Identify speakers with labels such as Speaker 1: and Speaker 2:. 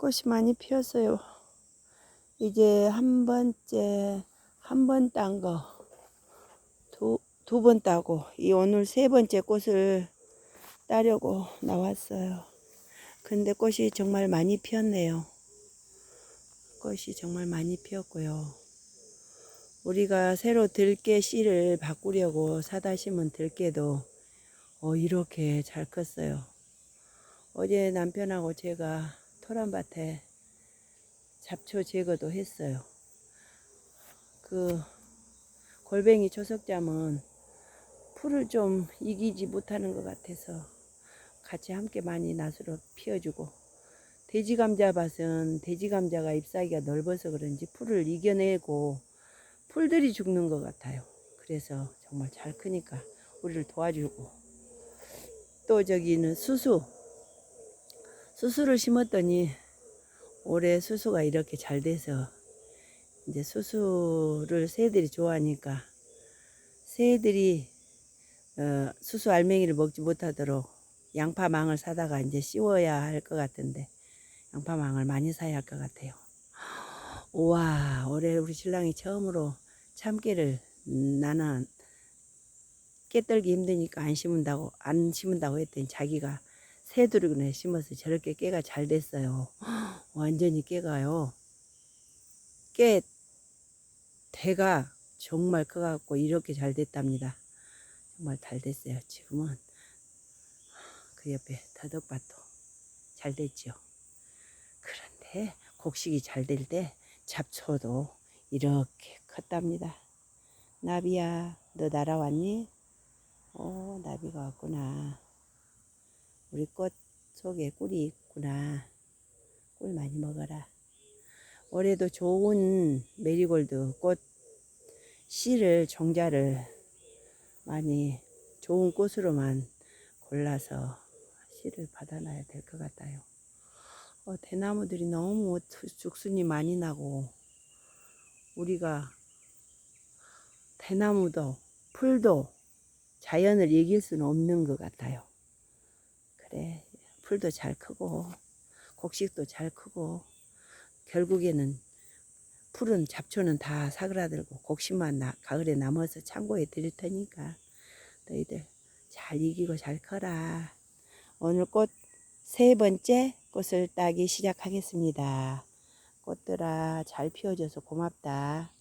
Speaker 1: 꽃이 많이 피었어요. 이제 한 번째, 한 번 딴 거, 두, 두 번 따고, 이 오늘 세 번째 꽃을 따려고 나왔어요. 근데 꽃이 정말 많이 피었네요. 꽃이 정말 많이 피었고요. 우리가 새로 들깨 씨를 바꾸려고 사다 심은 들깨도 어, 이렇게 잘 컸어요. 어제 남편하고 제가 토란밭에 잡초 제거도 했어요. 그 골뱅이 초석잠은 풀을 좀 이기지 못하는 것 같아서 같이 함께 많이 낫으로 피워주고 돼지 감자밭은 돼지 감자가 잎사귀가 넓어서 그런지 풀을 이겨내고 풀들이 죽는 것 같아요. 그래서 정말 잘 크니까 우리를 도와주고 또 저기는 수수 수수를 심었더니 올해 수수가 이렇게 잘 돼서 이제 수수를 새들이 좋아하니까 새들이 어, 수수 알맹이를 먹지 못하도록 양파망을 사다가 이제 씌워야 할 것 같은데 양파망을 많이 사야 할 것 같아요. 우와 올해 우리 신랑이 처음으로 참깨를 음, 나는 깨 떨기 힘드니까 안 심은다고 안 심은다고 했더니 자기가 새두르기나 심어서 저렇게 깨가 잘 됐어요. 완전히 깨가요. 깨 대가 정말 커갖고 이렇게 잘 됐답니다. 정말 잘 됐어요. 지금은 그 옆에 더덕밭도 잘 됐죠. 그런데 곡식이 잘 될 때 잡초도 이렇게 컸답니다. 나비야, 너 날아왔니? 어, 나비가 왔구나. 우리 꽃 속에 꿀이 있구나. 꿀 많이 먹어라. 올해도 좋은 메리골드 꽃 씨를 종자를 많이 좋은 꽃으로만 골라서 씨를 받아놔야 될 것 같아요. 어, 대나무들이 너무 죽순이 많이 나고 우리가 대나무도 풀도 자연을 이길 수는 없는 것 같아요. 그래 풀도 잘 크고 곡식도 잘 크고 결국에는 풀은 잡초는 다 사그라들고 곡식만 나, 가을에 남아서 창고에 드릴 테니까 너희들 잘 이기고 잘 커라. 오늘 꽃 세 번째 꽃을 따기 시작하겠습니다. 꽃들아 잘 피워줘서 고맙다.